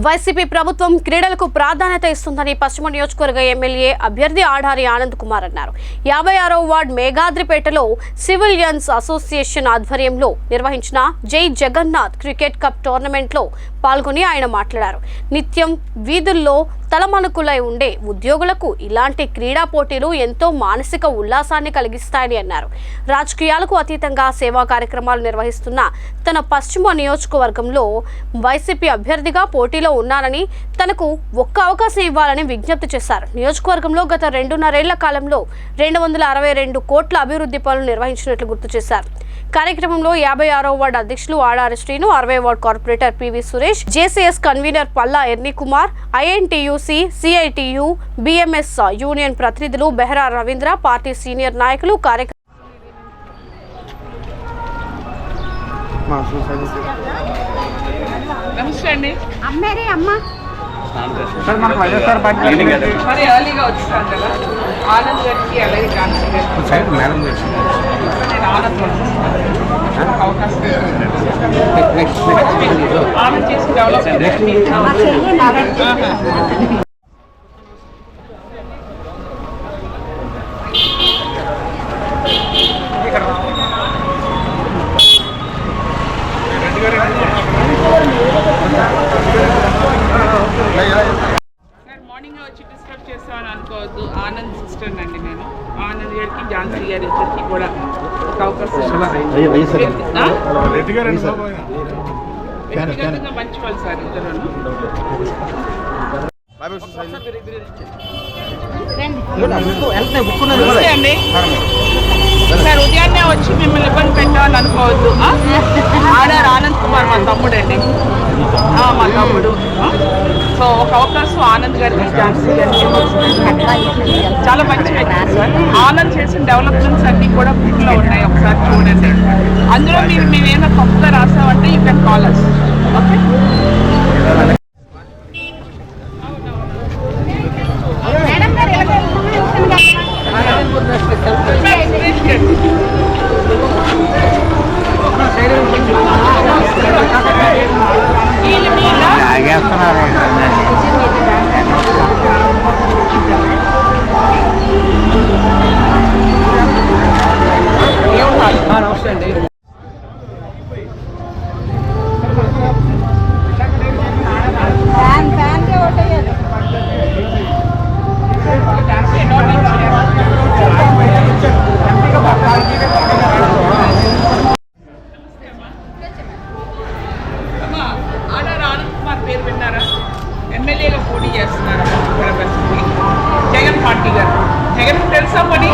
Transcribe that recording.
YCP ప్రభుత్వం క్రీడలకు ప్రాధాన్యత ఇస్తుందని పశ్చిమ నియోజకవర్గ ఎమ్మెల్యే అభ్యర్థి ఆడారి ఆనంద్ కుమార్ అన్నారు. యాభై ఆరో వార్డ్ మేఘాద్రిపేటలో సివిలియన్స్ అసోసియేషన్ ఆధ్వర్యంలో నిర్వహించిన జై జగన్నాథ్ క్రికెట్ కప్ టోర్నమెంట్లో పాల్గొని ఆయన మాట్లాడారు. నిత్యం వీధుల్లో తలమణుకులై ఉండే ఉద్యోగులకు ఇలాంటి క్రీడా పోటీలు ఎంతో మానసిక ఉల్లాసాన్ని కలిగిస్తాయని అన్నారు. రాజకీయాలకు అతీతంగా సేవా కార్యక్రమాలు నిర్వహిస్తున్న తన పశ్చిమ నియోజకవర్గంలో వైసీపీ అభ్యర్థిగా పోటీలో ఉన్నానని తనకు ఒక్క అవకాశం ఇవ్వాలని విజ్ఞప్తి చేశారు. నియోజకవర్గంలో గత రెండున్నరేళ్ళ కాలంలో రెండు వందల అరవై రెండు కోట్ల అభివృద్ధి పనులు నిర్వహించినట్లు గుర్తు చేశారు. కార్యక్రమంలో యాభై ఆరో వార్డు అధ్యక్షులు ఆడారి శ్రీను అరవై ward corporator PV Suresh JCS convener Palla Erni Kumar INTUC CITU BMS union ప్రతినిధులు బెహ్రా రవీంద్ర పార్టీ సీనియర్ నాయకులు కార్యక్రమం నమస్తే అండి. అమ్మేరే అమ్మ. సార్ మనకు వైఎస్ఆర్ పార్టీ మరి ఎర్లీగా వచ్చేసాను కదా ఆనంద్ గారికి అలాగే ఝాన్సీ గారికి సైడ్ మేడం చేసి నేను ఆనంద్ ఒక అవకాశం నెక్స్ట్ ఆనంద్ చేసి డెవలప్మెంట్ మా చెల్లి నారాయణ సార్ మార్నింగ్ వచ్చి డిస్టర్బ్ చేస్తామని అనుకోవద్దు. ఆనంద్ సిస్టర్ అండి నేను. ఆనంద్ గారికి ఝాన్సీ గారి ఇద్దరికి కూడా ఒక అవకాశం మంచి వాళ్ళు సార్ ఇద్దరు సార్ ఉదయాన్నే వచ్చి మిమ్మల్ని ఇబ్బంది పెట్టాలని అనుకోవద్దు. ఆ? ఆడారు ఆనంద్ కుమార్ మా తమ్ముడు అండి ఆ, మా తమ్ముడు? సో ఒక అవకాశం ఆనంద్ గారికి ఝాన్సీ గారికి చాలా మంచి వ్యక్తి సార్ ఆనంద్ చేసిన డెవలప్మెంట్స్ అన్ని కూడా బుక్లో ఉన్నాయి ఒకసారి చూడండి అందులో మీరు మేము ఏమైనా రాసామంటే you can call us okay madam గారు పోటీ చేస్తున్నారు జగన్ పార్టీ గారు. జగన్ తెలుసా పని